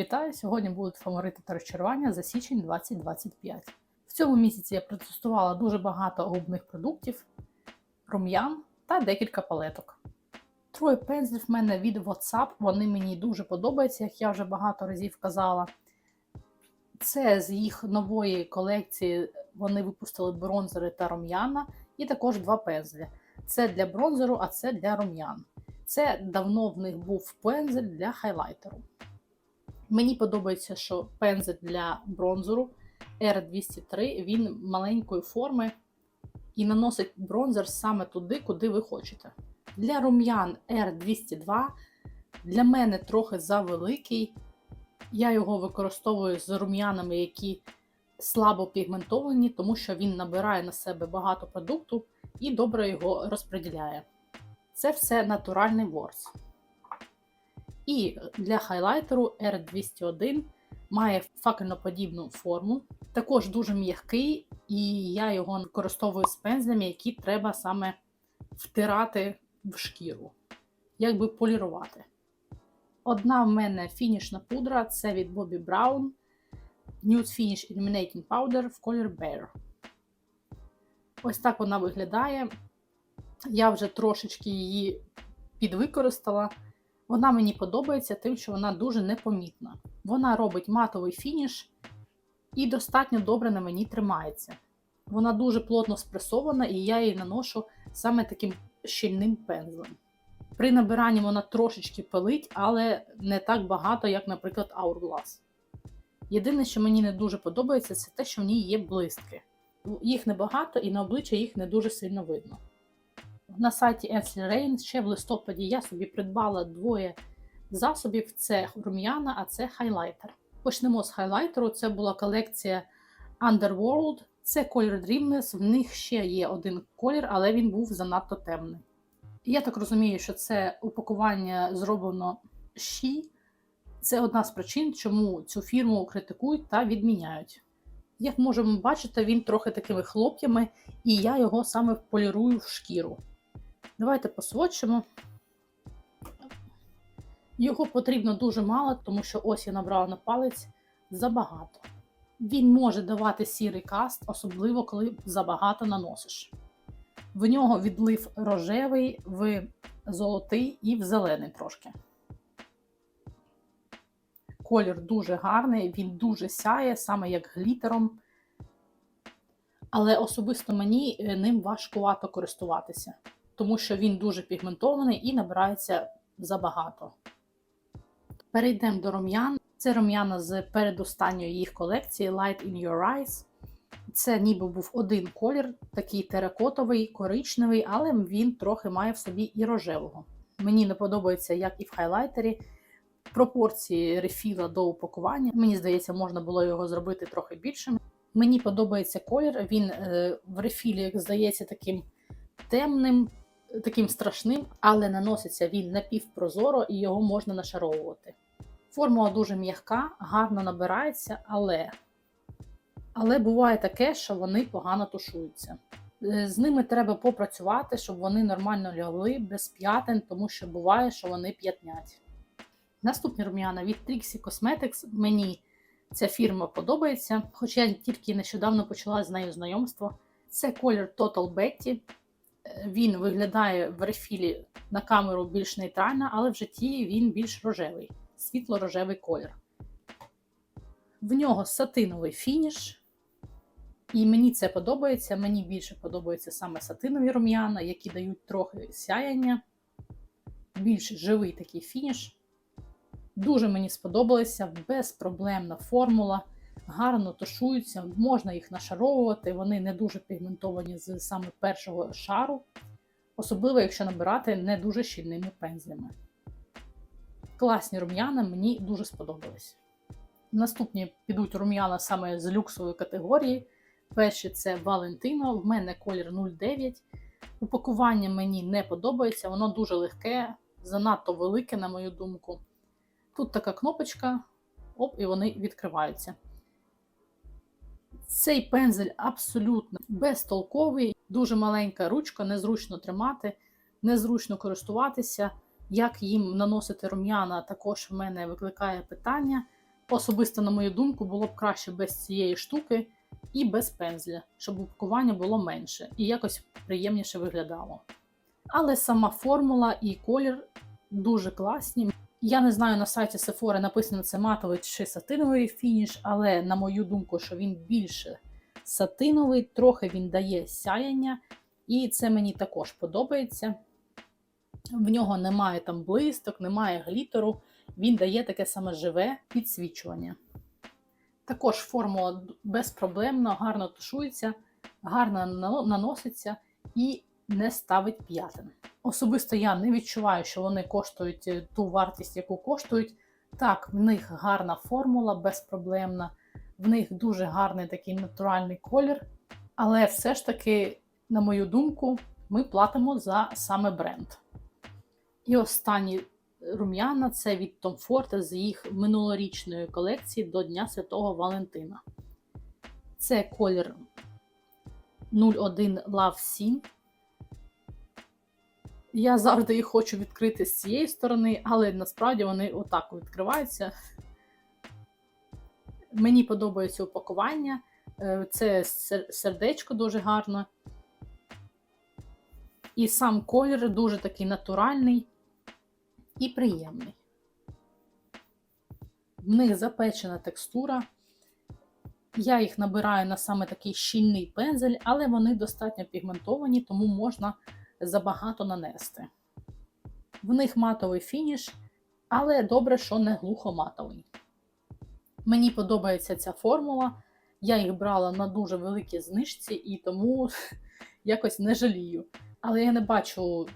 Вітаю! Сьогодні будуть фаворити та розчарування за січень 2025. В цьому місяці я протестувала дуже багато губних продуктів, рум'ян та декілька палеток. Троє пензлів в мене від WhatsApp, вони мені дуже подобаються, як я вже багато разів казала. Це з їх нової колекції вони випустили бронзери та рум'яна, і також два пензлі. Це для бронзеру, а це для рум'ян. Це давно в них був пензель для хайлайтеру. Мені подобається, що пензель для бронзеру R203 він маленької форми і наносить бронзер саме туди, куди ви хочете. Для рум'ян R202 для мене трохи завеликий. Я його використовую з рум'янами, які слабо пігментовані, тому що він набирає на себе багато продукту і добре його розподіляє. Це все натуральний ворс. І для хайлайтеру R201 має факельноподібну форму, також дуже м'який, і я його використовую з пензлями, які треба саме втирати в шкіру, якби полірувати. Одна в мене фінішна пудра це від Bobbi Brown Nude Finish Illuminating Powder в колір Bear. Ось так вона виглядає. Я вже трошечки її підвикористала. Вона мені подобається тим, що вона дуже непомітна. Вона робить матовий фініш і достатньо добре на мені тримається. Вона дуже плотно спресована, і я її наношу саме таким щільним пензлем. При набиранні вона трошечки пилить, але не так багато, як, наприклад, Hourglass. Єдине, що мені не дуже подобається, це те, що в ній є блистки. Їх небагато і на обличчя їх не дуже сильно видно. На сайті Etsy Rain ще в листопаді я собі придбала двоє засобів: це рум'яна, а це хайлайтер. Почнемо з хайлайтеру. Це була колекція Underworld. Це колір Dreamless. В них ще є один колір, але він був занадто темний. Я так розумію, що це упакування зроблено щі. Це одна з причин, чому цю фірму критикують та відміняють. Як можемо бачити, він трохи такими хлоп'ями, і я його саме полірую в шкіру. Давайте посвочимо. Його потрібно дуже мало, тому що ось я набрала на палець забагато. Він може давати сірий каст, особливо коли забагато наносиш. В нього відлив рожевий, в золотий і в зелений трошки. Колір дуже гарний, він дуже сяє, саме як глітером. Але особисто мені е, ним важкувато користуватися, тому що він дуже пігментований і набирається забагато. Перейдемо до рум'ян. Це рум'яна з передостанньої їх колекції Light in Your Eyes. Це ніби був один колір, такий теракотовий, коричневий, але він трохи має в собі і рожевого. Мені не подобається, як і в хайлайтері, пропорції рефіла до упакування. Мені здається, можна було його зробити трохи більшим. Мені подобається колір, він е, в рефілі, здається, таким темним, таким страшним, але наноситься він напівпрозоро і його можна нашаровувати. Формула дуже м'яка, гарно набирається, але але буває таке, що вони погано тушуються. Е, З ними треба попрацювати, щоб вони нормально лягли без п'ятин, тому що буває, що вони п'ятнять. Наступні рум'яна від Trixie Cosmetics. Мені ця фірма подобається, хоча я тільки нещодавно почала з нею знайомство. Це колір Total Betty. Він виглядає в рефілі на камеру більш нейтрально, але в житті він більш рожевий, світло-рожевий колір. В нього сатиновий фініш. І мені це подобається. Мені більше подобаються саме сатинові рум'яна, які дають трохи сяяння, більш живий такий фініш. Дуже мені сподобалися, безпроблемна формула, гарно тушуються, можна їх нашаровувати, вони не дуже пігментовані з саме першого шару, особливо, якщо набирати не дуже щільними пензлями. Класні рум'яна мені дуже сподобались. Наступні підуть рум'яна саме з люксової категорії. Перші це Valentino, в мене колір 09. Упакування мені не подобається, воно дуже легке, занадто велике, на мою думку. Тут така кнопочка, оп, і вони відкриваються. Цей пензель абсолютно безтолковий, дуже маленька ручка, незручно тримати, незручно користуватися. Як їм наносити рум'яна, також в мене викликає питання. Особисто, на мою думку, було б краще без цієї штуки і без пензля, щоб упакування було менше і якось приємніше виглядало. Але сама формула і колір дуже класні. Я не знаю, на сайті Sephora написано це матовий чи сатиновий фініш, але на мою думку, що він більше сатиновий, трохи він дає сяяння, і це мені також подобається. В нього немає там блисток, немає глітеру, він дає таке саме живе підсвічування. Також формула безпроблемно, гарно тушується, гарно наноситься і не ставить п'ятин. Особисто я не відчуваю, що вони коштують е, ту вартість, яку коштують. Так, в них гарна формула, безпроблемна, в них дуже гарний такий натуральний колір. Але все ж таки, на мою думку, ми платимо за саме бренд. І останні рум'яна це від Tom Ford з їх минулорічної колекції до Дня Святого Валентина. Це колір 01 Love Scene. Я завжди їх хочу відкрити з цієї сторони, але насправді вони отак відкриваються. Мені подобається упакування. Е, це сердечко дуже гарно. І сам колір дуже такий натуральний і приємний. В них запечена текстура. Я їх набираю на саме такий щільний пензель, але вони достатньо пігментовані, тому можна забагато нанести. В них матовий фініш, але добре, що не глухоматовий. Мені подобається ця формула. Я їх брала на дуже великій знижці і тому якось не жалію. Але я не бачу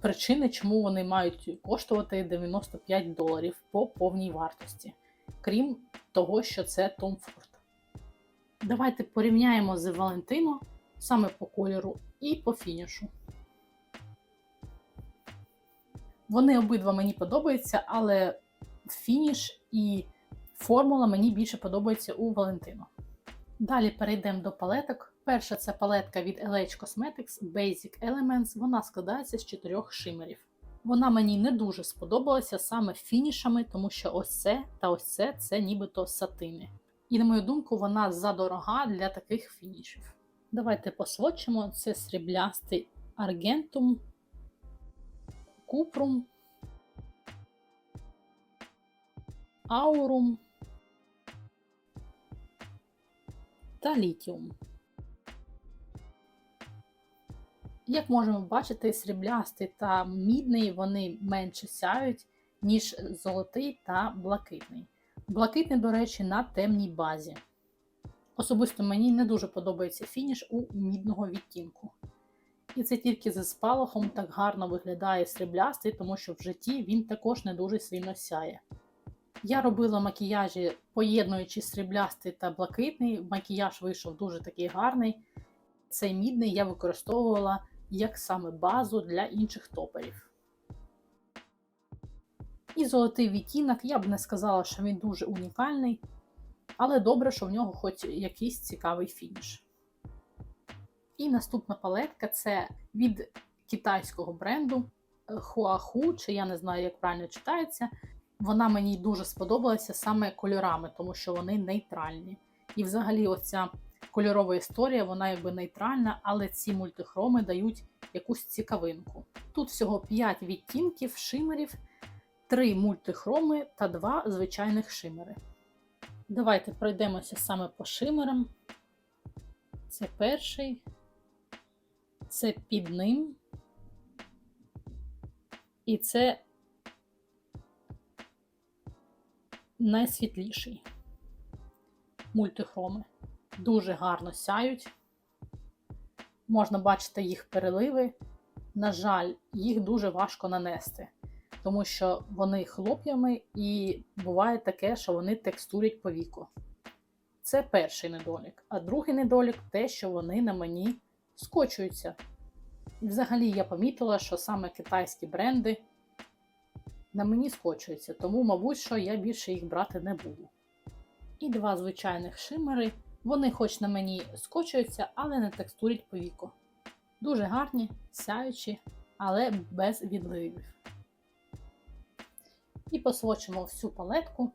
причини, чому вони мають коштувати 95 доларів по повній вартості, крім того, що це Tom Ford. Давайте порівняємо з Valentino саме по кольору і по фінішу. Вони обидва мені подобаються, але фініш і формула мені більше подобається у Valentino. Далі перейдемо до палеток. Перша це палетка від LH Cosmetics Basic Elements. Вона складається з чотирьох шимерів. Вона мені не дуже сподобалася саме фінішами, тому що ось це та ось це це нібито сатини. І, на мою думку, вона задорога для таких фінішів. Давайте посвочимо це сріблястий Argentum Cuprum, Aurum та літіум. Як можемо бачити, сріблястий та мідний вони менше сяють, ніж золотий та блакитний. Блакитний, до речі, на темній базі. Особисто мені не дуже подобається фініш у мідного відтінку. І це тільки за спалахом так гарно виглядає сріблястий, тому що в житті він також не дуже сильно сяє. Я робила макіяжі, поєднуючи сріблястий та блакитний. Макіяж вийшов дуже такий гарний. Цей мідний я використовувала як саме базу для інших топерів. І золотий відтінок, я б не сказала, що він дуже унікальний, але добре, що в нього хоч якийсь цікавий фініш. І наступна палетка це від китайського бренду Huahu, чи я не знаю, як правильно читається. Вона мені дуже сподобалася саме кольорами, тому що вони нейтральні. І взагалі, оця кольорова історія, вона якби нейтральна, але ці мультихроми дають якусь цікавинку. Тут всього 5 відтінків шимерів, 3 мультихроми та 2 звичайних шимери. Давайте пройдемося саме по шимерам. Це перший, це під ним. І це найсвітліший мультихроми дуже гарно сяють. Можна бачити їх переливи. На жаль, їх дуже важко нанести, тому що вони хлоп'ями і буває таке, що вони текстурять по віку. Це перший недолік. А другий недолік те, що вони на мені скочуються. Взагалі я помітила, що саме китайські бренди на мені скочуються, тому, мабуть, що я більше їх брати не буду. І два звичайних шимери. Вони хоч на мені скочуються, але не текстурять по віку. Дуже гарні, сяючі, але без відливів. І посвочимо всю палетку.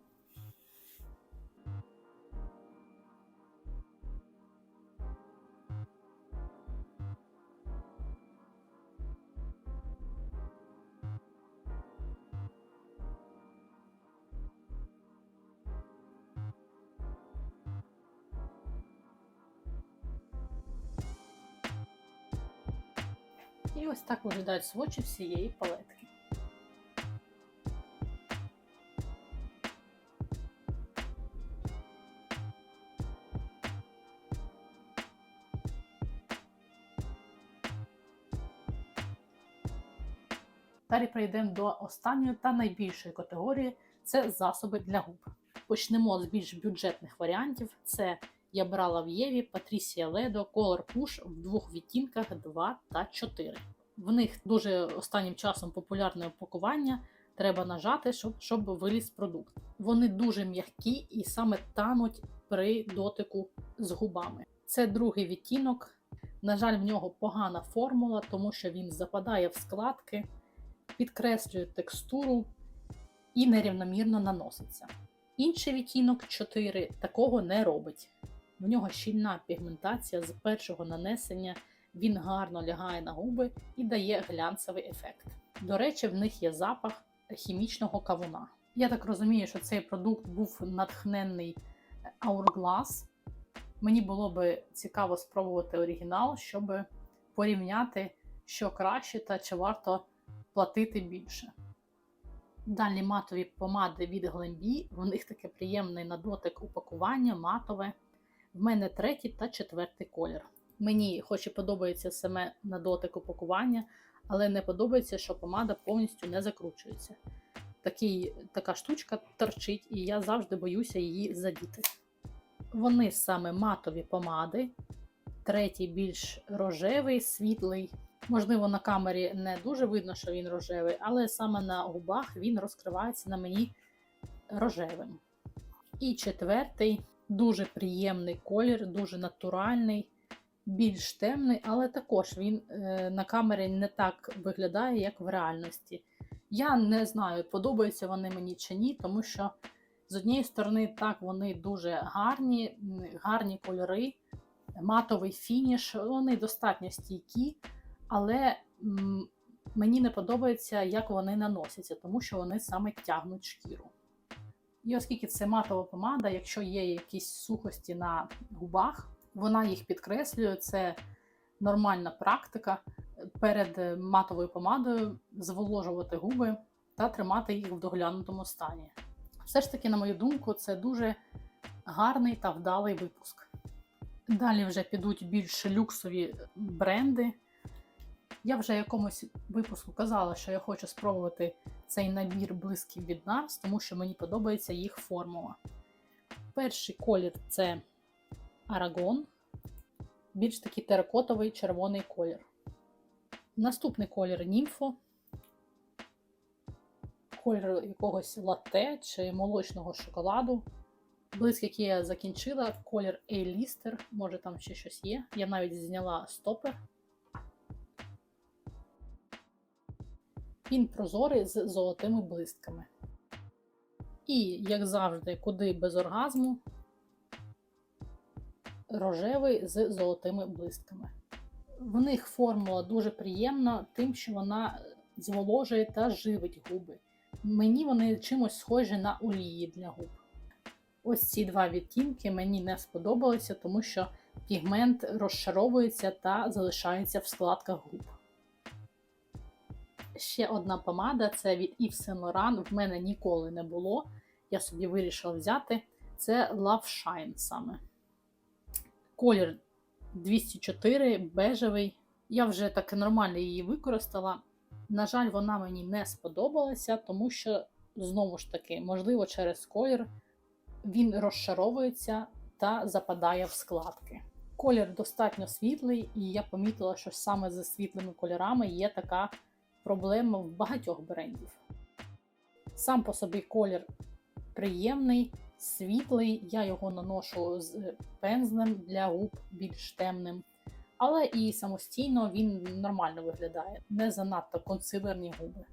Так виглядають свочі всієї палетки. Далі прийдемо до останньої та найбільшої категорії це засоби для губ. Почнемо з більш бюджетних варіантів. Це я брала в Єві Patricia Ledo Color Push в двох відтінках 2 та 4. В них дуже останнім часом популярне упакування. Треба нажати, щоб, щоб виліз продукт. Вони дуже м'які і саме тануть при дотику з губами. Це другий відтінок. На жаль, в нього погана формула, тому що він западає в складки, підкреслює текстуру і нерівномірно наноситься. Інший відтінок 4 такого не робить. В нього щільна пігментація з першого нанесення, він гарно лягає на губи і дає глянцевий ефект. До речі, в них є запах хімічного кавуна. Я так розумію, що цей продукт був натхненний Hourglass. Мені було би цікаво спробувати оригінал, щоб порівняти, що краще та чи варто платити більше. Далі матові помади від Glambi, в них таке приємне на дотик упакування, матове. В мене третій та четвертий колір. Мені, хоч і подобається саме на дотик упакування, але не подобається, що помада повністю не закручується. Такий, така штучка торчить, і я завжди боюся її задіти. Вони саме матові помади, третій більш рожевий, світлий. Можливо, на камері не дуже видно, що він рожевий, але саме на губах він розкривається на мені рожевим. І четвертий дуже приємний колір, дуже натуральний, більш темний, але також він е, на камері не так виглядає, як в реальності. Я не знаю, подобаються вони мені чи ні, тому що з однієї сторони, так, вони дуже гарні, гарні кольори, матовий фініш, вони достатньо стійкі, але мені не подобається, як вони наносяться, тому що вони саме тягнуть шкіру. І оскільки це матова помада, якщо є якісь сухості на губах, вона їх підкреслює, це нормальна практика перед матовою помадою зволожувати губи та тримати їх в доглянутому стані. Все ж таки, на мою думку, це дуже гарний та вдалий випуск. Далі вже підуть більш люксові бренди. Я вже в якомусь випуску казала, що я хочу спробувати цей набір блисків від NARS, тому що мені подобається їх формула. Перший колір це Арагон, більш такий теракотовий червоний колір. Наступний колір Німфо, колір якогось латте чи молочного шоколаду. Блиск, який я закінчила, колір A-Lister, може там ще щось є. Я навіть зняла стопер. Він прозорий з золотими блистками. І, як завжди, куди без оргазму, рожевий з золотими блистками. В них формула дуже приємна, тим, що вона зволожує та живить губи. Мені вони чимось схожі на олії для губ. Ось ці два відтінки мені не сподобалися, тому що пігмент розшаровується та залишається в складках губ. Ще одна помада це від Yves Saint Laurent, в мене ніколи не було. Я собі вирішила взяти. Це Love Shine саме. Колір 204 бежевий. Я вже так нормально її використала. На жаль, вона мені не сподобалася, тому що, знову ж таки, можливо, через колір він розшаровується та западає в складки. Колір достатньо світлий, і я помітила, що саме за світлими кольорами є така проблема в багатьох брендів. Сам по собі колір приємний, світлий, я його наношу з пензлем для губ більш темним. Але і самостійно він нормально виглядає, не занадто консилерні губи.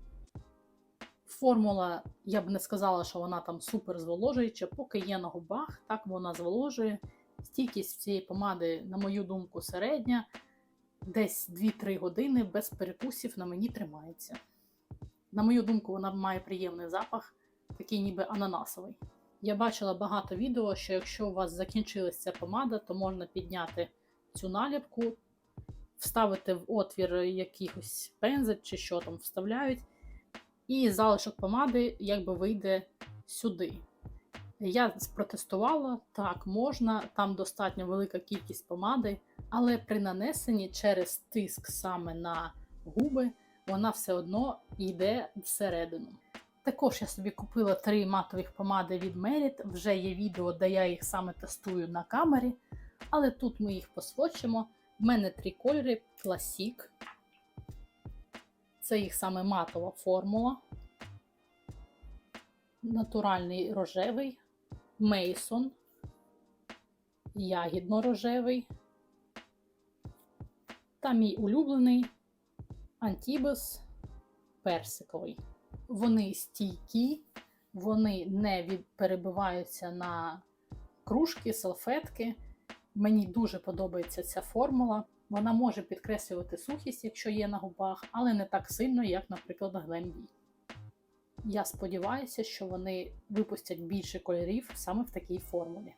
Формула, я б не сказала, що вона там супер зволожуюча, поки є на губах, так вона зволожує. Стійкість цієї помади, на мою думку, середня. Десь 2-3 години без перекусів на мені тримається. На мою думку, вона має приємний запах, такий ніби ананасовий. Я бачила багато відео, що якщо у вас закінчилася ця помада, то можна підняти цю наліпку, вставити в отвір якихось пензель чи що там вставляють, і залишок помади якби вийде сюди. Я протестувала, так, можна, там достатньо велика кількість помади, але при нанесенні через тиск саме на губи вона все одно йде всередину. Також я собі купила три матових помади від Merit. Вже є відео, де я їх саме тестую на камері. Але тут ми їх посвочимо. В мене три кольори Classic. Це їх саме матова формула. Натуральний рожевий, Мейсон, ягідно-рожевий. Та мій улюблений Антібес персиковий. Вони стійкі, вони не від... перебиваються на кружки, салфетки. Мені дуже подобається ця формула. Вона може підкреслювати сухість, якщо є на губах, але не так сильно, як, наприклад, Glambi. Я сподіваюся, що вони випустять більше кольорів саме в такій формулі.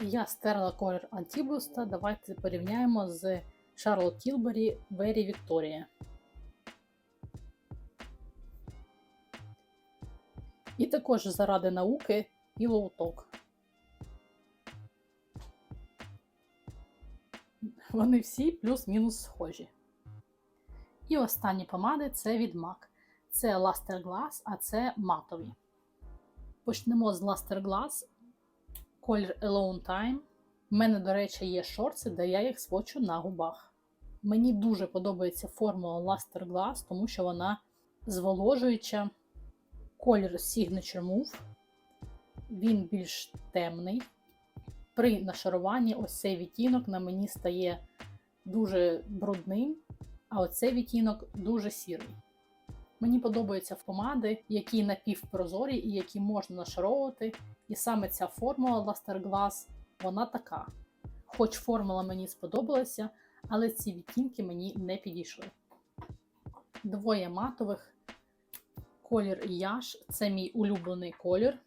Я стерла колір Антібуста. Давайте порівняємо з Charlotte Tilbury Very Victoria. І також заради науки і лоуток. Вони всі плюс-мінус схожі. І останні помади це від MAC. Це Luster Glass, а це матові. Почнемо з Luster Glass. Колір Alone Time. У мене, до речі, є шорти, де я їх свочу на губах. Мені дуже подобається формула Luster Glass, тому що вона зволожуюча. Колір Signature Move. Він більш темний. При нашаруванні ось цей відтінок на мені стає дуже брудним, а оцей відтінок дуже сірий. Мені подобаються помади, які напівпрозорі і які можна нашаровувати. І саме ця формула Luster Glass, вона така. Хоч формула мені сподобалася, але ці відтінки мені не підійшли. Двоє матових. Колір Яш це мій улюблений колір.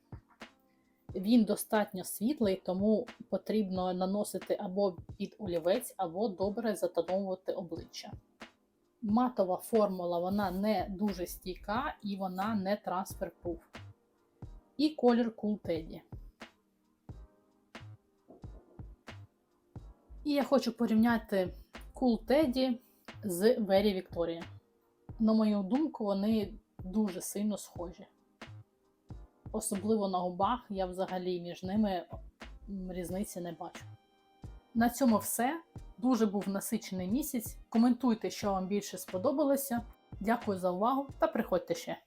Він достатньо світлий, тому потрібно наносити або під олівець, або добре затоновувати обличчя. Матова формула вона не дуже стійка і вона не трансфер-пруф. І колір Cool Teddy. І я хочу порівняти Cool Teddy з Very Victoria. На мою думку, вони дуже сильно схожі. Особливо на губах я взагалі між ними різниці не бачу. На цьому все. Дуже був насичений місяць. Коментуйте, що вам більше сподобалося. Дякую за увагу та приходьте ще!